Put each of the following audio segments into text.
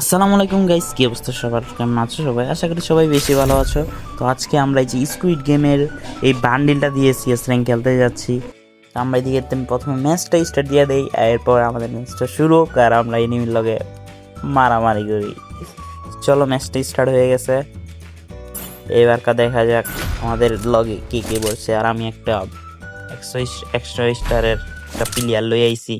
আসসালামু আলাইকুম গাইস কি অবস্থা সবার? কেমন আছো সবাই? আশা করি সবাই বেশি ভালো আছো। তো আজকে আমরা এই যে স্কুইড গেমের এই বান্ডিলটা দিয়ে সিএস র্যাঙ্ক খেলতে যাচ্ছি। তো আমরা এদিকে প্রথমে ম্যাচটা স্টার্ট দিয়ে দেই, এরপর আমাদের ম্যাচটা শুরু হোক আর আমরা এনিমির লগে মারামারি করি। চলো ম্যাচটা স্টার্ট হয়ে গেছে। এবারকা দেখা যাক আমাদের লগে কে কে বলছে আর আমি একটা একশো একশো স্টারের একটা প্লেয়ার লই আইছি।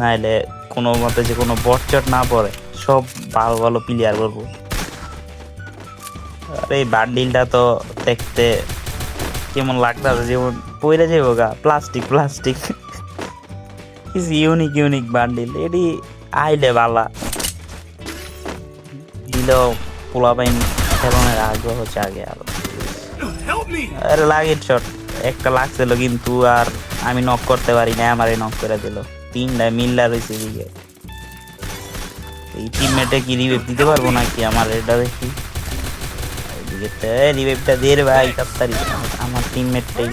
নাইলে কোনো মতে যে কোনো বটচট না পড়ে সব ভালো ভালো প্লেয়ার করব। আর এই বান্ডিলটা তো দেখতে কেমন লাগতেছে যেমন পইরা যাব গা প্লাস্টিক প্লাস্টিক কিছু ইউনিক ইউনিক বান্ডিল এটি আইলে বালা। দিলেও পোলা পাইন খেলনের আগ্রহ হচ্ছে আগে আরও আরে লাগে শট একটা লাগছিল কিন্তু আর আমি নক করতে পারি না আমারে নক করে দিল। তিনটা মিল্লা রয়েছে এদিকে এই টিমমেটে কি রিভাইভ দিতে পারব নাকি আমার এটা দেখি? এদিকে রিভাইভটা দে রে ভাই আমার টিমমেটটাই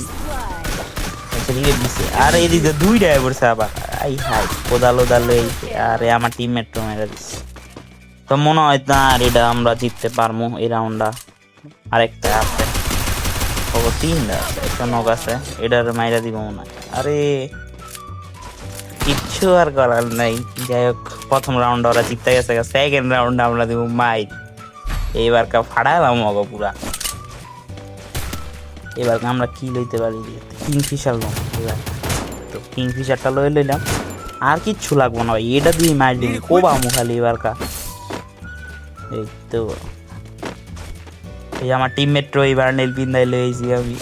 আচ্ছা দিছে। আর এদিকে আবার। আই হাই কোদালো দালো আরে, আমার টিমমেট তো মেরে দিচ্ছে তো মনে হয় না, আর এটা আমরা জিততে পারব এই রাউন্ডটা আরেকটা আছে। ও, তিনটা একটা নক আছে। এটার মাইরা দিব মনে হয়। আরে কিচ্ছু আর করার নাই। যাই হোক প্রথম রাউন্ড ওরা জিততে গেছে সেকেন্ড রাউন্ড আমরা দিব মাইর এইবার কা ফাড়ালাম মগো পুরা। এবার আমরা কি লইতে পারি? কিংফিশার লম। এবার তো কিংফিশারটা লই লইলাম। আর কিচ্ছু লাগবো না ভাই, এটা দিয়ে মার দিবি কোবা মু খালি এবার কা। এই তো। এই আমার টিমমেট রই বার্নেল পিন্দাই লইছি আমি।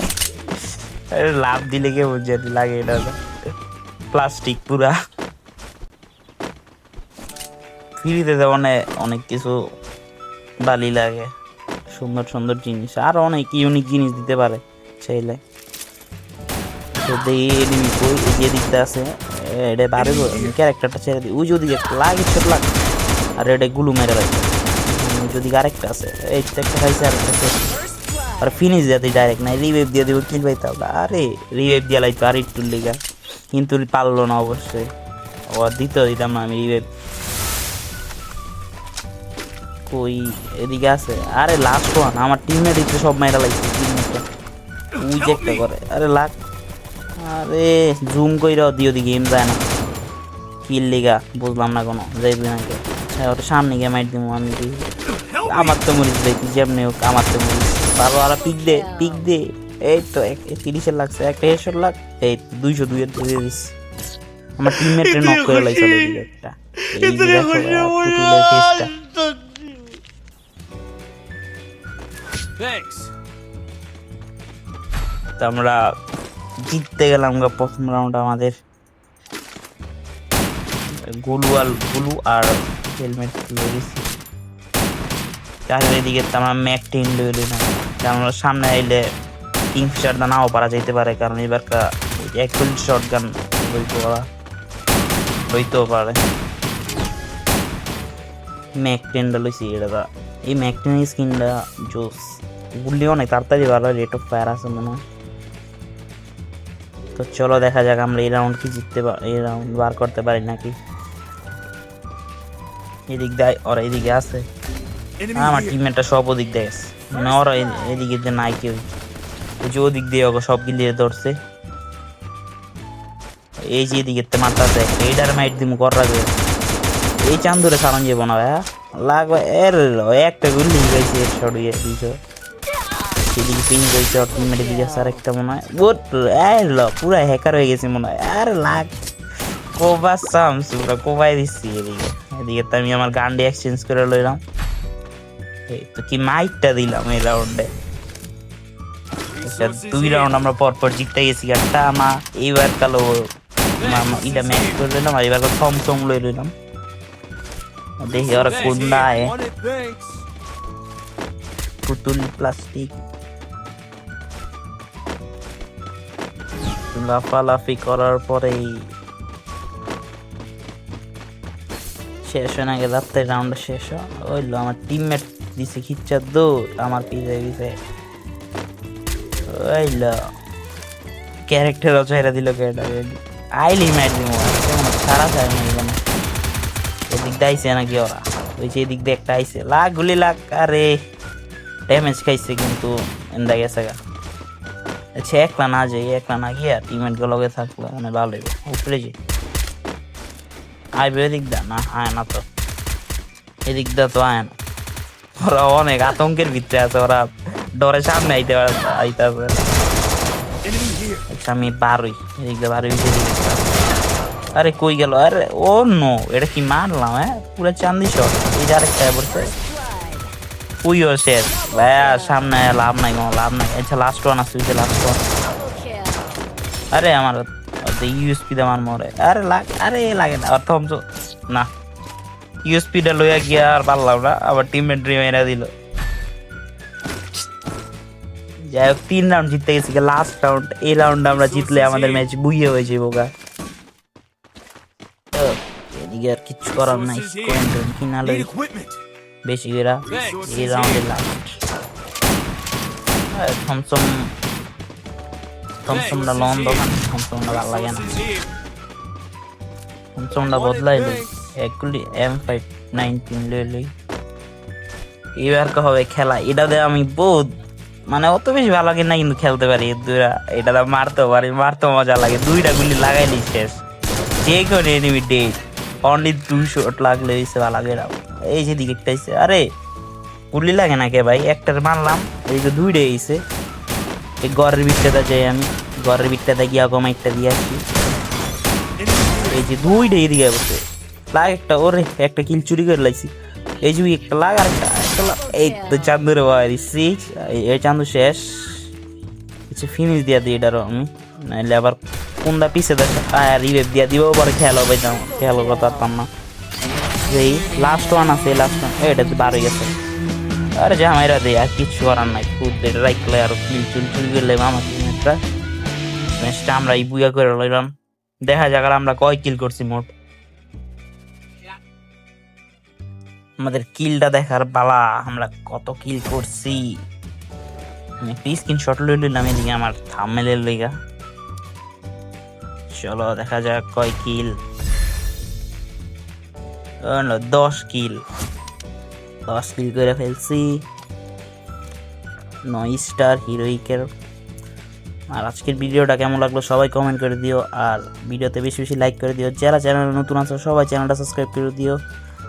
আরে লাভ দিলে কে বুঝে? লাগে এটা প্লাস্টিক পুরা। ফ্রিতে যেমন অনেক কিছু বালি লাগে। সুন্দর সুন্দর জিনিস। আর অনেক ইউনিক জিনিস দিতে পারে চাইলে। তো দেখি আর এটা গুলু মেরে আছে, এই তো একটা আর দিয়ে দিব কিল পাইতে হবে। আরে রিভাইভ দিয়ে লাইতো, আর একটু লিগা। কিন্তু পারল না অবশ্যই। ও দিতে দিতাম না, আমি কই, এদিকে আছে? আরে লাস্ট ওয়ান আমার টিমমেট দিচ্ছে সব মাইরা লাগছে টিমমেটটা যে একটা করে। আরে, লাগ। আরে জুম কইরা দিও দি গেম যায় না। কিল লিগা, বুঝলাম না কোনো, যাইবি না কে হ্যাঁ ওটা সামনে গিয়ে মাইট দিব আমি। আমার তো মরিস তুই যেমনি হোক, আমার তো মরিস বাবা আর পিক দে পিক দে। এই তো তিরিশের লাগছে একটা হেডশট লাগ এই তো দুইশো দুইয়ের দিয়ে দিস। আমার টিমমেটে নক করে একটা। এই ফেসটা আমরা জিততে গেলাম গা প্রথম রাউন্ড আমাদের। গুলু আর গুলু আর হেলমেট লেগেছি তার এদিকে তো আমরা ম্যাক টেন লইলি না। আমরা সামনে আইলে কিংফিশারটা নাও পারা যাইতে পারে কারণ এবার এক শর্ট গান হইতে পারা। হইতেও পারে। ম্যাক টেনটা লইছি এটা দা এই ম্যাক টেনের স্কিনটা জোস। গুলি অনেক তাড়াতাড়ি ভালো রেট অফ ফায়ার আছে মনে হয়। তো চলো দেখা যাক আমরা এই রাউন্ড কি জিততে পার এই রাউন্ড বার করতে পারি নাকি। এদিক দেয় ওরা এদিকে আছে। আমার. টিমমেটটা সব ওদিক দিয়ে। মানে ওরা এদিকে নাই কেউ যে ওদিক দিয়ে সব গিলিয়ে ধরছে। এই যে এদিকে মারতাছে এইটার মাইট দিমু কর রাখবে এই চান্দুরে সারান যাব না, ভাইয়া। লাগবে, এর একটা গুলি গেছে এর সরিয়ে দুইশো এদিকে পিন গেছে, ওর টিমমেট দিকে একটা মনে হয়। বুট এর লো পুরা হ্যাকার হয়ে গেছে মনে হয়। আর লাগ, কোবা সামস, পুরা কোবাই দিচ্ছি এদিকে। এদিকে তো আমি আমার গান্ডি এক্সচেঞ্জ করে লইলাম। এই তো কি মাইকটা দিলাম এই রাউন্ডে দুই রাউন্ড আমরা পর পর জিততে গেছি একটা আমা এইবার কালো ম্যাচ করে আর এবার লই দেখি কোন. পুতুল প্লাস্টিক লাফালাফি করার পরেই শেষ হয়ে না গেলে রাউন্ড শেষ ওইলো আমার টিমমেট দিছে খিচ্চার দৌড়, আমার পিছে পিছে ওইলো ক্যারেক্টারও চাইরা দিল ক্যারেক্টার আইলি ম্যাট দিব সারা চাই না এখানে। এদিক দিয়ে নাকি ওরা? ওই যে এদিক দিয়ে একটা আইছে। লাখ গুলি লাখ, আরে ড্যামেজ খাইছে কিন্তু এন্দা গেছে গা। আচ্ছা একলা না যাই, একলা না গিয়া টিমমেট গুলোকে থাকলে মানে ভালো হইবে। উপরে যে আইবে এদিক দা না, আয় না তো। এদিক দা তো আয় না। ওরা অনেক আতঙ্কের ভিতরে আছে, ওরা ডরে সামনে আইতে পারে আইতাছে আচ্ছা আমি বারোই। এদিক বারোই আরে কই গেল? আরে ও নো এটা কি মারলাম হ্যাঁ? পুরো চান্দি শট। এই আরেকটা পড়ছে উইও শেষ ভাইয়া সামনে লাভ নাই কোনো লাভ নাই। আচ্ছা লাস্ট ওয়ান আছে ওই লাস্ট ওয়ান আরে আমার ইউএসপি দে আমার মরে আরে লাগ আরে লাগে না। অর্থ না। ইউএসপিটা লইয়া গিয়া আর পারলাম না। আবার টিমমেট মেরা দিল। যাই হোক তিন রাউন্ড জিততে গেছি লাস্ট রাউন্ড এই রাউন্ড আমরা জিতলে আমাদের ম্যাচ বুইয়ে হয়ে যাব গা। এদিকে আর কিচ্ছু করার নাই কয়েন টয়েন কিনা লই equipment. বেশি করে এই রাউন্ডে লাস্ট থমসম থমসমটা লন দোকান থমসমটা ভালো লাগে না। থমসমটা বদলাই লই একগুলি এম ফাইভ নাইনটিন লই লই। এবার হবে খেলা এটা এটাতে আমি বহুত মানে অত বেশি ভালো লাগে না, কিন্তু খেলতে পারি। দুইটা, এটা মারতেও পারি, মারতেও মজা লাগে। দুইটা গুলি লাগাই লাগাইলি শেষ। যে কোনো enemy dead only two shot লাগলে হইছে ভালো লাগে এরকম। এই যে দিকে হইছে, আরে, গুলি লাগে না কে ভাই? একটার মারলাম এইদিকে দুইটা হইছে। এই ঘরের বিটটাতে যাই আমি, ঘরের বিটটাতে গিয়া কম একটা দিয়ে আসি। এই যে দুইটা এদিকে বসে। লাগ একটা, ওরে, একটা কিল চুরি করে লাগছি এই যে একটা লাগ আর একটা। এই তো চান্দুরে বাড়ি সিক্স এই চান্দু শেষ কিছু ফিনিশ দিয়া দিই এটারও আমি নাইলে আবার কোনটা পিছে দেখে আর দিয়া দিব পরে খেলো পাইতাম খেলো করতে পারতাম না এই লাস্ট ওয়ান আছে লাস্ট ওয়ান এটা তো বার হয়ে গেছে আরে যা মাইরা দে আর কিচ্ছু করার নাই এটা রাখলে আর কিল চুল চুল করলে আমার টিমটা ম্যাচটা আমরা এই বুয়া করে লইলাম দেখা যাক আমরা কয় কিল করছি মোট আমাদের কিলটা দেখার বালা আমরা কত কিল করছি। একটা স্ক্রিনশট লই নিলাম এদিকে আমার থাম্বনেলের লইগা চলো দেখা যাক কয় কিল দশ কিল দশ কিল করে ফেলছি। নয় স্টার হিরোইকের আর আজকের ভিডিওটা কেমন লাগল সবাই কমেন্ট করে দিও। আর ভিডিওতে বেশি বেশি লাইক করে দিও। যারা চ্যানেলে নতুন আছে, সবাই চ্যানেলটা সাবস্ক্রাইব করে দিও।